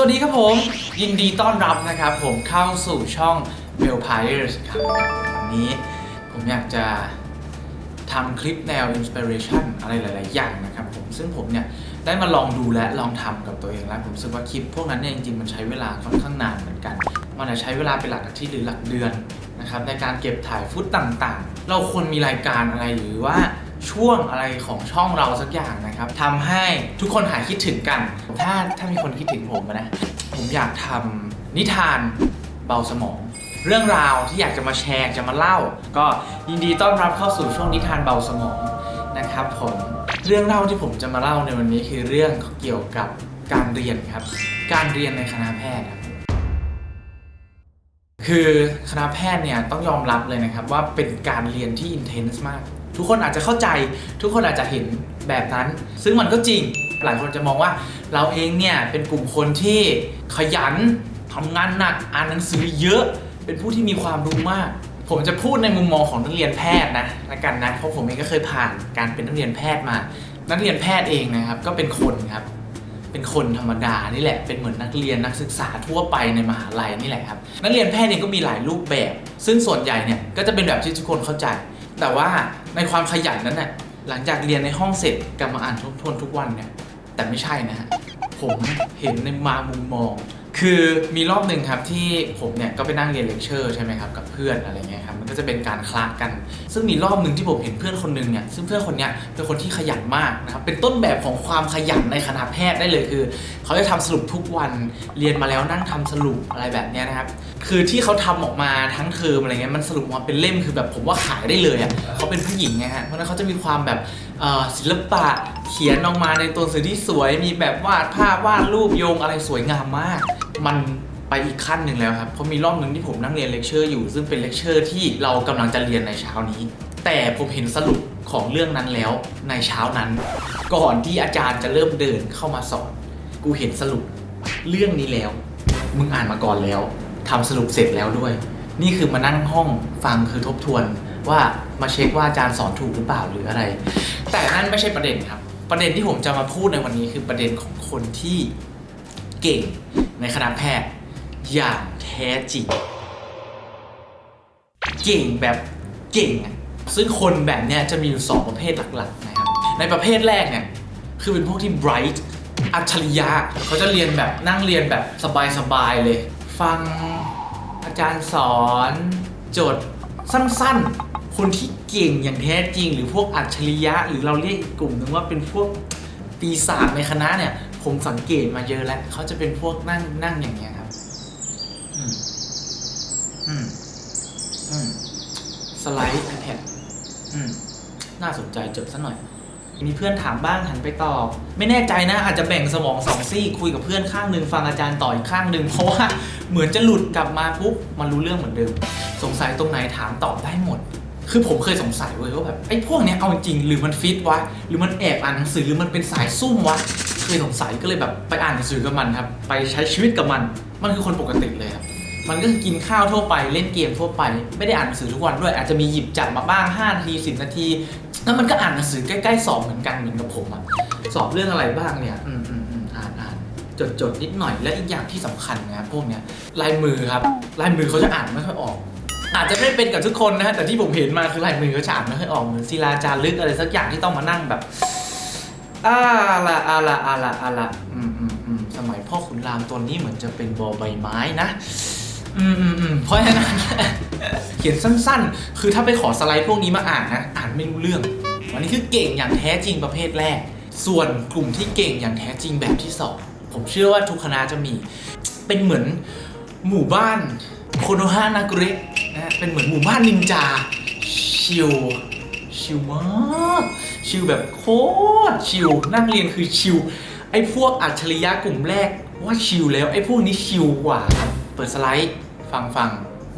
สวัสดีครับผม ยินดีต้อนรับนะครับผมเข้าสู่ช่อง b e l p i r e s ครับวันนี้ผมอยากจะทำคลิปแนว Inspiration อะไรหลาย ๆ อย่างนะครับผมซึ่งผมเนี่ยได้มาลองดูและลองทำกับตัวเองแล้ว ผมรู้สึกว่าคลิปพวกนั้นเนี่ยจริง ๆ มันใช้เวลาค่อนข้างนานเหมือนกัน มันอาจจะใช้เวลาเป็นหลักอาทิตย์หรือหลักเดือนนะครับในการเก็บถ่ายฟุตต่าง ๆ เราควรมีรายการอะไรหรือว่า ช่วงอะไรของช่องเราสักอย่างนะครับทำให้ทุกคนหายคิดถึงกัน ถ้าถ้ามีคนคิดถึงผมนะ ผมอยากทำนิทานเบาสมอง เรื่องราวที่อยากจะมาแชร์จะมาเล่า ก็ยินดีต้อนรับเข้าสู่ช่วงนิทานเบาสมองนะครับผมเรื่องเล่าที่ผมจะมาเล่าในวันนี้คือเรื่องเกี่ยวกับการเรียนครับ การเรียนในคณะแพทย์ คือคณะแพทย์เนี่ยต้องยอมรับเลยนะครับว่าเป็นการเรียนที่อินเทนส์มาก ทุกคนอาจจะเข้าใจ ทุกคนอาจจะเห็นแบบนั้น ซึ่งมันก็จริงหลายคนจะมองว่าเราเองเนี่ยเป็นกลุ่มคนที่ขยันทำงานหนักอ่านหนังสือเยอะ เป็นผู้ที่มีความรู้มาก ผมจะพูดในมุมมองของนักเรียนแพทย์นะละกันนะเพราะผมเองก็เคยผ่านการเป็นนักเรียนแพทย์มา นักเรียนแพทย์เองนะครับก็เป็นคนครับ เป็นคนธรรมดานี่แหละ เป็นเหมือนนักเรียนนักศึกษาทั่วไปในมหาลัยนี่แหละครับ นักเรียนแพทย์เองก็มีหลายรูปแบบ ซึ่งส่วนใหญ่เนี่ยก็จะเป็นแบบที่ทุกคนเข้าใจ แต่ว่าในความขยันนั้นน่ะหลังจากเรียนในห้องเสร็จกลับมาอ่านทบทวนทุกวันเนี่ยแต่ไม่ใช่นะฮะผมเห็นในมามุมมอง คือมีรอบหนึ่งครับที่ผมเนี่ยก็ไปนั่งเรียนเลคเชอร์ใช่ไหมครับกับเพื่อนอะไรเงี้ยครับ ก็จะเป็นการคลากัน ซึ่งมีรอบหนึ่งที่ผมเห็นเพื่อนคนหนึงเนี่ยซึ่งเพื่อนคนเนี้ยเป็นคนที่ขยันมากนะครับเป็นต้นแบบของความขยันในคณะแพทย์ได้เลยคือ เขาจะทำสรุปทุกวันเรียนมาแล้วนั่งทำสรุปอะไรแบบเนี้ยนะครับคือที่เขาทำออกมาทั้งเทอมอะไรเงี้ยมันสรุปมาเป็นเล่มคือแบบผมว่าขายได้เลยอะเขาเป็นผู้หญิงไงฮะเพราะนั้นเขาจะมีความแบบศิลปะเขียนออกมาในตัวสื่อที่สวยมีแบบวาดภาพวาดรูปโยงอะไรสวยงามมาก มัน ไปอีกขั้นหนึ่งแล้วครับ เพราะมีรอบหนึ่งที่ผมนั่งเรียนเลคเชอร์อยู่ ซึ่งเป็นเลคเชอร์ที่เรากำลังจะเรียนในเช้านี้ แต่ผมเห็นสรุปของเรื่องนั้นแล้วในเช้านั้น ก่อนที่อาจารย์จะเริ่มเดินเข้ามาสอน กูเห็นสรุปเรื่องนี้แล้ว มึงอ่านมาก่อนแล้วทำสรุปเสร็จแล้วด้วย นี่คือมานั่งห้องฟังคือทบทวนว่ามาเช็คว่าอาจารย์สอนถูกหรือเปล่าหรืออะไร แต่นั่นไม่ใช่ประเด็นครับ ประเด็นที่ผมจะมาพูดในวันนี้คือประเด็นของคนที่เก่งในคณะแพทย์ อย่างแท้จริง เก่งแบบเก่งอะซึ่งคนแบบเนี้ยจะมีอยู่สองประเภทหลักๆนะครับ ในประเภทแรกเนี่ยคือเป็นพวกที่ bright อัจฉริยะเขาจะเรียนแบบนั่งเรียนแบบสบายๆเลย ฟังอาจารย์สอนโจทย์สั้นๆ คนที่เก่งอย่างแท้จริง หรือพวกอัจฉริยะ หรือเราเรียกอีกกลุ่มหนึงว่าเป็นพวกปีศาจในคณะเนี่ยผมสังเกตมาเยอะแล้วเขาจะเป็นพวกนั่งนั่งอย่างเงี้ยครับ อืมอืมสไลด์ iPad อืมน่าสนใจจดซะหน่อย มีเพื่อนถามบ้างหันไปตอบ ไม่แน่ใจนะ อาจจะแบ่งสมองสองซี่คุยกับเพื่อนข้างหนึ่งฟังอาจารย์ต่ออีกข้างหนึ่งเพราะว่าเหมือนจะหลุดกลับมาปุ๊บมันรู้เรื่องเหมือนเดิม สงสัยตรงไหนถามตอบได้หมด คือผมเคยสงสัยเว้ยว่าแบบไอ้พวกเนี้ยเอาจริงหรือมันฟิตวะหรือมันแอบอ่านหนังสือหรือมันเป็นสายซุ่มวะเคยสงสัยก็เลยแบบไปอ่านหนังสือกับมันครับ ไปใช้ชีวิตกับมัน มันคือคนปกติเลยครับ มันก็คือกินข้าวทั่วไปเล่นเกมทั่วไป ไม่ได้อ่านหนังสือทุกวันด้วย อาจจะมีหยิบจับมาบ้าง5นาที10 นาที แล้วมันก็อ่านหนังสือใกล้ๆสอบเหมือนกันเหมือนกับผมอะสอบเรื่องอะไรบ้างเนี่ยอืมอืมอืมอ่านอ่านจดจดนิดหน่อยและอีกอย่างที่สำคัญนะครับพวกเนี้ยลายมือครับลายมือเขาจะอ่านไม่ค่อยออก อาจจะไม่เป็นกับทุกคนนะฮะแต่ที่ผมเห็นมาคือลายมือเขาจะอ่านไม่ค่อยออกเหมือนศิลาจารึกอะไรสักอย่างที่ต้องมานั่งแบบอ่าละอ่าละอ่าละอ่าละอืมอืมอืมสมัยพ่อขุนรามตัวนี้เหมือนจะเป็นบอใบไม้นะ อืมอืมอืมเพราะฉะนั้น เขียนสั้นๆ คือถ้าไปขอสไลด์พวกนี้มาอ่านนะ อ่านไม่รู้เรื่อง อันนี้คือเก่งอย่างแท้จริงประเภทแรก ส่วนกลุ่มที่เก่งอย่างแท้จริงแบบที่สองผมเชื่อว่าทุกคณะจะมี เป็นเหมือนหมู่บ้านโคโนฮานากุเระนะฮะเป็นเหมือนหมู่บ้านนินจา ชิล ชิลมาก ชิลแบบโคตรชิล นั่งเรียนคือชิล ไอ้พวกอัจฉริยะกลุ่มแรกว่าชิลแล้ว ไอ้พวกนี้ชิลกว่า เปิดสไลด์ ฟังฟัง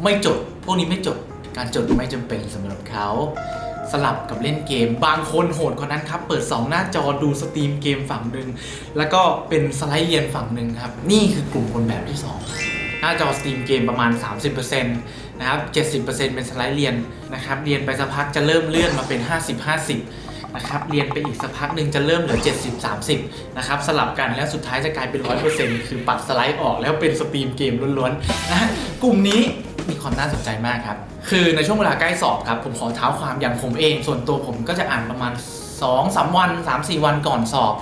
ไม่จด พวกนี้ไม่จด การจดไม่จำเป็นสำหรับเขา สลับกับเล่นเกม บางคนโหดกว่านั้นครับ เปิด 2 หน้าจอดูสตรีมเกมฝั่งหนึ่งแล้วก็เป็นสไลด์เรียนฝั่งหนึ่งครับ นี่คือกลุ่มคนแบบที่ 2 หน้าจอสตรีมเกมประมาณ 30%นะครับ 70%เป็นสไลด์เรียนนะครับ เรียนไปสักพักจะเริ่มเลื่อนมาเป็น 50-50 นะครับเรียนไปอีกสักพักหนึ่งจะเริ่มเหลือ 70 30นะครับสลับกันแล้วสุดท้ายจะกลายเป็น 100%คือปัดสไลด์ออกแล้วเป็นสตรีมเกมล้วนๆนะฮะกลุ่มนี้มีความน่าสนใจมากครับ คือในช่วงเวลาใกล้สอบครับ ผมขอเท้าความอย่างผมเอง ส่วนตัวผมก็จะอ่านประมาณ2 3 วัน 3 4 วันก่อนสอบ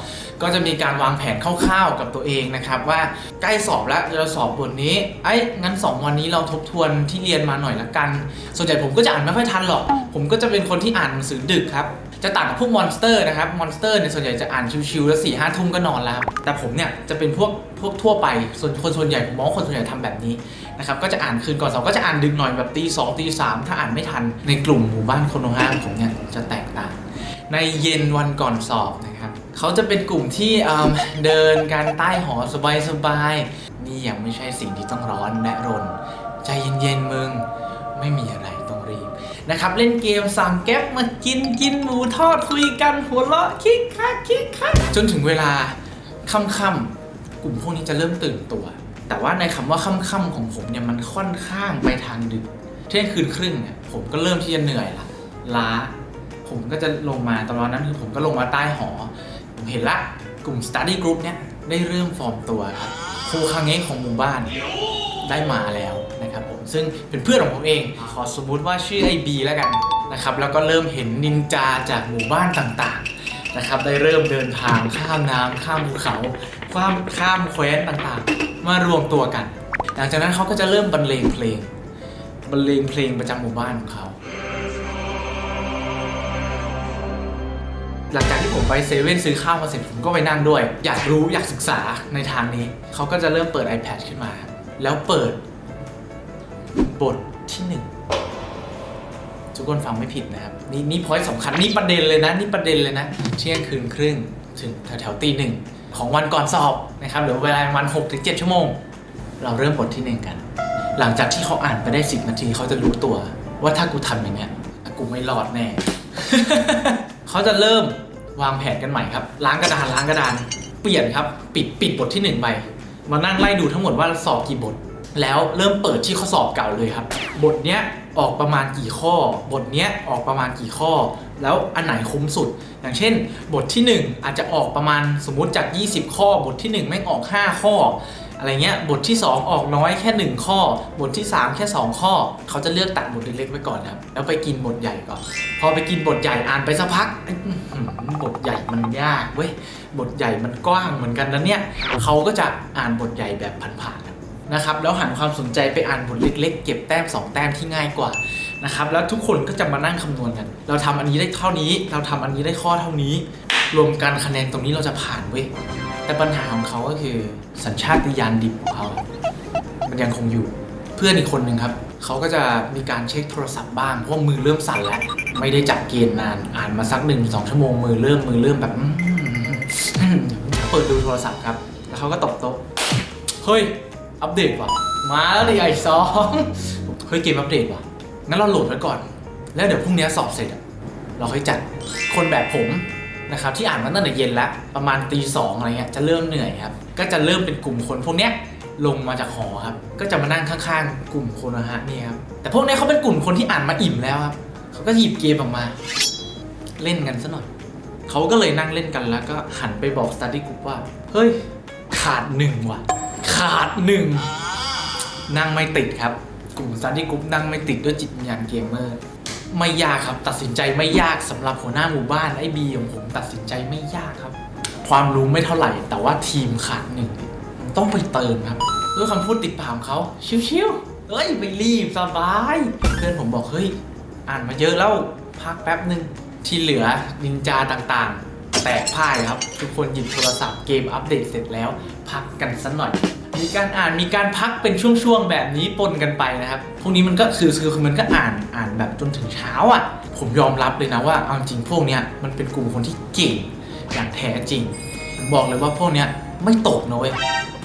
ก็จะมีการวางแผนคร่าวๆกับตัวเองนะครับว่าใกล้สอบแล้วเราสอบบทนี้ไอ้งั้น 2 วันนี้เราทบทวนที่เรียนมาหน่อยละกัน ส่วนใหญ่ผมก็จะอ่านไม่ค่อยทันหรอก ผมก็จะเป็นคนที่อ่านหนังสือดึกครับ จะต่างกับพวกมอนสเตอร์นะครับ มอนสเตอร์เนี่ยส่วนใหญ่จะอ่านชิวๆแล้วสี่ห้าทุ่มก็นอนแล้วครับแต่ผมเนี่ยจะเป็นพวกพวกทั่วไป ส่วนคนส่วนใหญ่ผมมองคนส่วนใหญ่ทำแบบนี้นะครับ ก็จะอ่านคืนก่อนสอบก็จะอ่านดึกหน่อยแบบตีสองตีสามถ้าอ่านไม่ทัน ในกลุ่มหมู่บ้านคนโนฮาผมเนี่ยจะแตกต่าง ในเย็นวันก่อนสอบนะครับเขาจะเป็นกลุ่มที่เเดินการใต้หอสบายๆนี่ยังไม่ใช่สิ่งที่ต้องร้อนและรน ใจเย็นๆมึงไม่มีอะไร นะครับเล่นเกมสั่งแก๊ปมากินกินหมูทอดคุยกันหัวเราะคิกคักคิกคักจนถึงเวลาค่ำๆกลุ่มพวกนี้จะเริ่มตื่นตัว แต่ว่าในคำว่าค่ำๆของผมเนี่ยมันค่อนข้างไปทางดึกเที่ยงคืนครึ่งเนี่ยผมก็เริ่มที่จะเหนื่อยละล้า ผมก็จะลงมาตอนนั้นคือผมก็ลงมาใต้หอ ผมเห็นละกลุ่ม study group เนี่ยได้เริ่มฟอร์มตัวครับครูคางเงะของหมู่บ้านได้มาแล้ว นะครับผมซึ่งเป็นเพื่อนของผมเอง ขอสมมุติว่าชื่อไอบีแล้วกันนะครับแล้วก็เริ่มเห็นนินจาจากหมู่บ้านต่างๆนะครับได้เริ่มเดินทางข้ามน้ำข้ามภูเขาข้ามข้ามแคว้นต่างๆ มารวมตัวกัน หลังจากนั้นเขาก็จะเริ่มบรรเลงเพลงบรรเลงเพลงประจำหมู่บ้านของเขาหลังจากที่ผมไปเซเว่นซื้อข้าวมาเสร็จผมก็ไปนั่งด้วย อยากรู้อยากศึกษาในทางนี้ เขาก็จะเริ่มเปิด iPad ขึ้นมา แล้วเปิด บทที่หนึ่งทุกคนฟังไม่ผิดนะครับ นี่นี่พอยสำคัญนี่ประเด็นเลยนะนี่ประเด็นเลยนะเที่ยงคืนครึ่งถึงแถวๆตีหนึ่งของวันก่อนสอบนะครับหลือเวลาประมาณ6ถึง7ชั่วโมง เราเริ่มบทที่หนึ่งกัน หลังจากที่เขาอ่านไปได้10นาทีเขาจะรู้ตัว ว่าถ้ากูทำอย่างเงี้ยกูไม่รอดแน่ เขาจะเริ่มวางแผนกันใหม่ครับ ล้างกระดานล้างกระดาน เปลี่ยนครับ ปิดปิดบทที่หนึ่งไปมานั่งไล่ดูทั้งหมดว่าสอบกี่บท แล้วเริ่มเปิดที่ข้อสอบเก่าเลยครับ บทเนี้ยออกประมาณกี่ข้อ บทเนี้ยออกประมาณกี่ข้อ แล้วอันไหนคุ้มสุด อย่างเช่น บทที่ 1 อาจจะออกประมาณสมมุติจาก 20 ข้อ บทที่1แม่งออก 5 ข้อ อะไรเงี้ย บทที่ 2 ออกน้อยแค่ 1 ข้อ บทที่ 3 แค่ 2 ข้อ เขาจะเลือกตัดบทเล็กๆไว้ก่อนครับ แล้วไปกินบทใหญ่ก่อน พอไปกินบทใหญ่อ่านไปสักพัก บทใหญ่มันยากเว้ย บทใหญ่มันกว้างเหมือนกันนะเนี่ย เขาก็จะอ่านบทใหญ่แบบผ่านๆ นะครับแล้วหันความสนใจไปอ่านบทเล็ก ๆ เก็บแต้ม 2 แต้มที่ง่ายกว่านะครับแล้วทุกคนก็จะมานั่งคำนวณกัน เราทำอันนี้ได้เท่านี้ เราทำอันนี้ได้ข้อเท่านี้ รวมกันคะแนนตรงนี้เราจะผ่านเว้ยแต่ปัญหาของเขาก็คือสัญชาตญาณดิบของเขา มันยังคงอยู่เพื่อนอีกคนหนึ่งครับเขาก็จะมีการเช็คโทรศัพท์บ้างเพราะมือเริ่มสั่นแล้วไม่ได้จับเกณฑ์นานอ่านมาสักหนึ่งสองชั่วโมงมือเริ่มมือเริ่มแบบเปิดดูโทรศัพท์ครับ แล้วเขาก็ตบโต๊ะเฮ้ย อัปเดตว่ะ มาแล้วดิไอ้สองเฮ้ยเกมอัปเดตว่ะ งั้นเราโหลดไว้ก่อน แล้วเดี๋ยวพรุ่งนี้สอบเสร็จอะเราค่อยจัด คนแบบผมนะครับที่อ่านมาตั้งแต่เย็นแล้ว ประมาณตีสองอะไรเงี้ยจะเริ่มเหนื่อยครับ ก็จะเริ่มเป็นกลุ่มคนพวกเนี้ยลงมาจากหอครับ ก็จะมานั่งข้างๆ กลุ่มโคนนะฮะนี่ครับ แต่พวกเนี้ยเขาเป็นกลุ่มคนที่อ่านมาอิ่มแล้วครับ เขาก็หยิบเกมออกมา เล่นกันซะหน่อย เขาก็เลยนั่งเล่นกันแล้วก็หันไปบอก study group ว่า เฮ้ย ขาดหนึ่งว่ะ ขาดหนึ่งนั่งไม่ติดครับ กลุ่ม study group นั่งไม่ติดด้วยจิตวิญญาณเกมเมอร์ ไม่ยากครับ ตัดสินใจไม่ยากสำหรับหัวหน้าหมู่บ้านไอ้บีของผมตัดสินใจไม่ยากครับ ความรู้ไม่เท่าไหร่ แต่ว่าทีมขาดหนึ่งต้องไปเติมครับด้วยคำพูดติดปากของเขาชิวๆเอ้ยไม่รีบสบายเพื่อนผมบอกเฮ้ยอ่านมาเยอะแล้วพักแป๊บหนึ่งที่เหลือนินจาต่างๆ แตกพ่ายครับ ทุกคนหยิบโทรศัพท์เกมอัปเดตเสร็จแล้ว พักกันสักหน่อย มีการอ่านมีการพักเป็นช่วงๆแบบนี้ปนกันไปนะครับพวกนี้มันก็คือคือคือมันก็อ่านอ่านแบบจนถึงเช้าอะ ผมยอมรับเลยนะว่าเอาจริงพวกเนี้ยมันเป็นกลุ่มคนที่เก่งอย่างแท้จริง บอกเลยว่าพวกเนี้ยไม่ตกนะเว้ย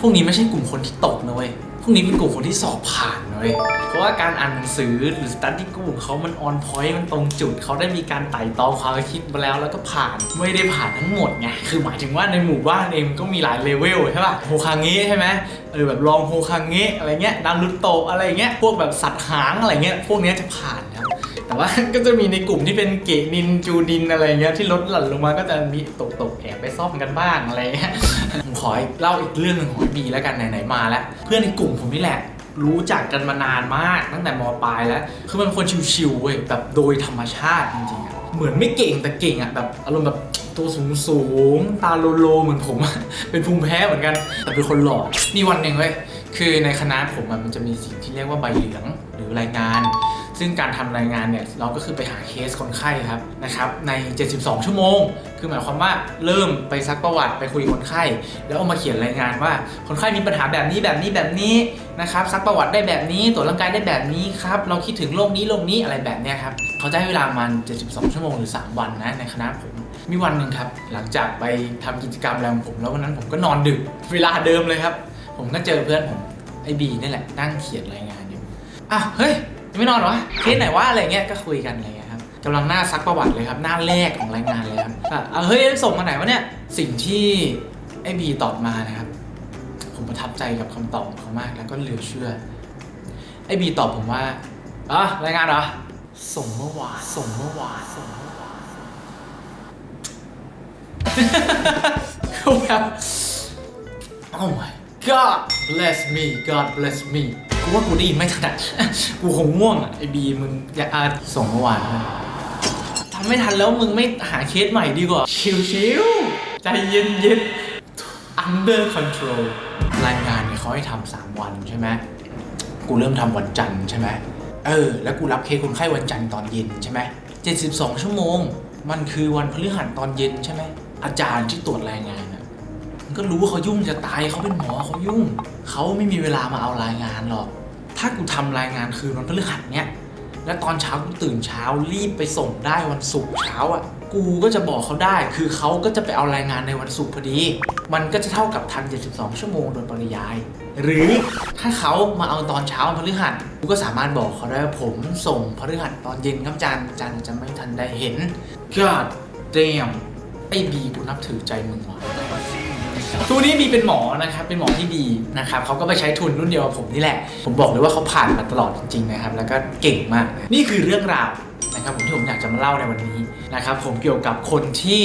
พวกนี้ไม่ใช่กลุ่มคนที่ตกนะเว้ยพวกนี้เป็นกลุ่มคนที่สอบผ่านนะ ว้ย เพราะว่าการอ่านหนังสือหรือ study group ของเขามัน on point มันตรงจุด เขาได้มีการไต่ตองความคิดมาแล้วแล้วก็ผ่าน ไม่ได้ผ่านทั้งหมดไง คือหมายถึงว่าในหมู่บ้านเองมันก็มีหลายเลเวลใช่ป่ะ โฮคาเงะใช่ไหมเออแบบลองโฮคาเงะอะไรเงี้ยนารุโตะอะไรเงี้ย พวกแบบสัตว์หางอะไรเงี้ย พวกเนี้ยจะผ่านครับแต่ว่าก็จะมีในกลุ่มที่เป็นเกนินจูดินอะไรเงี้ยที่ลดหลั่นลงมาก็จะมีตกตกแอบไปซ่อมกันบ้างอะไรเงี้ยผมขอเล่าอีกเรื่องหนึ่งของบีแล้วกันไหนๆมาแล้ว เพื่อนในกลุ่มผมนี่แหละ รู้จักกันมานานมากตั้งแต่มปลายแล้ว คือมันเป็นคนชิวๆเว้ยแบบโดยธรรมชาติจริงๆอะเหมือนไม่เก่งแต่เก่งอะแบบอารมณ์แบบตัวสูงสูงๆตาโลโลเหมือนผม เป็นภูมิแพ้เหมือนกัน แต่เป็นคนหล่อมีวันหนึ่งเว้ยคือในคณะผมมันจะมีสิ่งที่เรียกว่าใบเหลืองหรือรายงาน ซึ่งการทำรายงานเนี่ยเราก็คือไปหาเคสคนไข้ครับนะครับใน 72 ชั่วโมง คือหมายความว่าเริ่มไปซักประวัติไปคุยกับคนไข้ แล้วเอามาเขียนรายงานว่าคนไข้มีปัญหาแบบนี้แบบนี้แบบนี้นะครับซักประวัติได้แบบนี้ตรวจร่างกายได้แบบนี้ครับเราคิดถึงโรคนี้โรคนี้อะไรแบบเนี้ยครับเขาจะให้เวลามัน 72 ชั่วโมงหรือ 3 วันนะในคณะผมมีวันหนึ่งครับ หลังจากไปทำกิจกรรมอะไรของผม แล้ววันนั้นผมก็นอนดึกเวลาเดิมเลยครับ ผมก็เจอเพื่อนผมไอ้บีนี่แหละนั่งเขียนรายงานอยู่อะเฮ้ย ยังไม่นอนเหรอวะเคสไหนวะอะไรเงี้ยก็คุยกันอะไรเงี้ยครับกำลังหน้าซักประวัติเลยครับ หน้าแรกของรายงานเลยครับอะเอาเฮ้ยส่งมาไหนวะเนี่ยสิ่งที่ไอ้บีตอบมานะครับ ผมประทับใจกับคำตอบของเขามากแล้วก็เหลือเชื่อไอ้บีตอบผมว่าอะรายงานเหรอส่งเมื่อวานส่งเมื่อวานส่งเมื่อวานคือแบบ Oh my God bless me God bless me กูว่ากูได้ยินไม่ถนัด กูคงง่วงอะไอ้บีมึงอยากอาส่งเมื่อวานนะทำไม่ทันแล้วมึงไม่หาเคสใหม่ดีกว่า ชิวๆ ใจเย็นๆ under control รายงานเนี่ยเขาให้ทำสามวันใช่ไหมกูเริ่มทำวันจันทร์ใช่ไหมเออ แล้วกูรับเคสคนไข้วันจันทร์ตอนเย็นใช่ไหม72 ชั่วโมง มันคือวันพฤหัสตอนเย็นใช่ไหมอาจารย์ที่ตรวจรายงานอะมัน ก็รู้ว่าเขายุ่งจะตายเขาเป็นหมอเขายุ่ง เขาไม่มีเวลามาเอารายงานหรอก ถ้ากูทำรายงานคืนวันพฤหัสเนี้ยแล้วตอนเช้ากูตื่นเช้ารีบไปส่งได้วันศุกร์เช้าอะ กูก็จะบอกเขาได้ คือเขาก็จะไปเอารายงานในวันศุกร์พอดี มันก็จะเท่ากับทัน 72 ชั่วโมงโดยปริยาย หรือถ้าเขามาเอาตอนเช้าวันพฤหัสกูก็สามารถบอกเขาได้ว่าผมส่งพฤหัสตอนเย็นครับจารย์อาจารย์จะไม่ทันได้เห็น God damn ไอ้บีกูนับถือใจมึงว่ะ ทุกวันนี้บีเป็นหมอนะครับเป็นหมอที่ดีนะครับเขาก็ไปใช้ทุนรุ่นเดียวกับผมนี่แหละ ผมบอกเลยว่าเขาผ่านมาตลอดจริงๆนะครับแล้วก็เก่งมาก นี่คือเรื่องราวนะครับผมที่ผมอยากจะมาเล่าในวันนี้นะครับผมเกี่ยวกับคนที่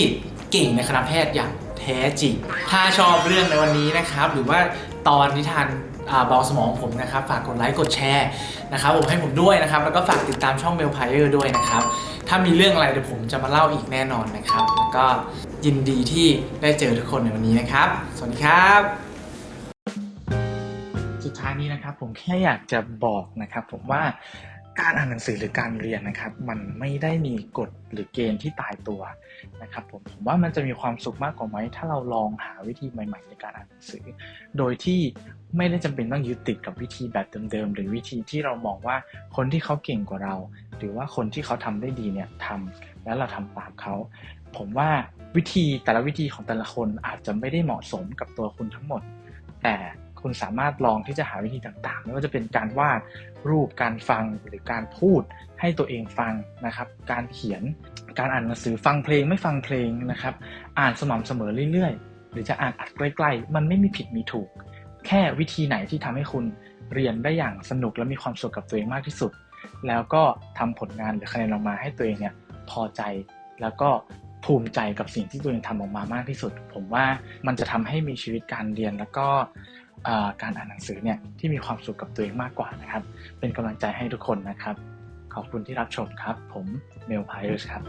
เก่งในคณะแพทย์อย่างแท้จริง ถ้าชอบเรื่องในวันนี้นะครับ หรือว่าตอนนิทานเบาสมองผมนะครับ ฝากกดไลค์กดแชร์นะครับผมให้ผมด้วยนะครับ แล้วก็ฝากติดตามช่องเมลพายเออร์ด้วยนะครับ ถ้ามีเรื่องอะไรเดี๋ยวผมจะมาเล่าอีกแน่นอนนะครับ แล้วก็ยินดีที่ได้เจอทุกคนในวันนี้นะครับ สวัสดีครับ สุดท้ายนี้นะครับ ผมแค่อยากจะบอกนะครับ ผมว่าการอ่านหนังสือหรือการเรียนนะครับ มันไม่ได้มีกฎหรือเกณฑ์ที่ตายตัวนะครับผมผมว่ามันจะมีความสุขมากกว่าไหมถ้าเราลองหาวิธีใหม่ ๆ ในการอ่านหนังสือ โดยที่ ไม่ได้จำเป็นต้องยึดติดกับวิธีแบบเดิมๆ หรือวิธีที่เรามองว่าคนที่เขาเก่งกว่าเรา หรือว่าคนที่เขาทำได้ดีเนี่ยทำแล้วเราทำตามเขา ผมว่าวิธีแต่ละวิธีของแต่ละคนอาจจะไม่ได้เหมาะสมกับตัวคุณทั้งหมด แต่คุณสามารถลองที่จะหาวิธีต่างๆ ไม่ว่าจะเป็นการวาดรูปการฟังหรือการพูดให้ตัวเองฟังนะครับ การเขียนการอ่านหนังสือฟังเพลงไม่ฟังเพลงนะครับ อ่านสม่ำเสมอเรื่อยๆ หรือจะอ่านอัดใกล้ ๆ มันไม่มีผิดมีถูก แค่วิธีไหนที่ทำให้คุณเรียนได้อย่างสนุกและมีความสุขกับตัวเองมากที่สุด แล้วก็ทำผลงานหรือคะแนนออกมาให้ตัวเองเนี่ยพอใจ แล้วก็ภูมิใจกับสิ่งที่ตัวเองทำออกมามากที่สุด ผมว่ามันจะทำให้มีชีวิตการเรียนแล้วก็การอ่านหนังสือเนี่ยที่มีความสุขกับตัวเองมากกว่านะครับ เป็นกำลังใจให้ทุกคนนะครับ ขอบคุณที่รับชมครับ ผมเมลไพเออร์ครับ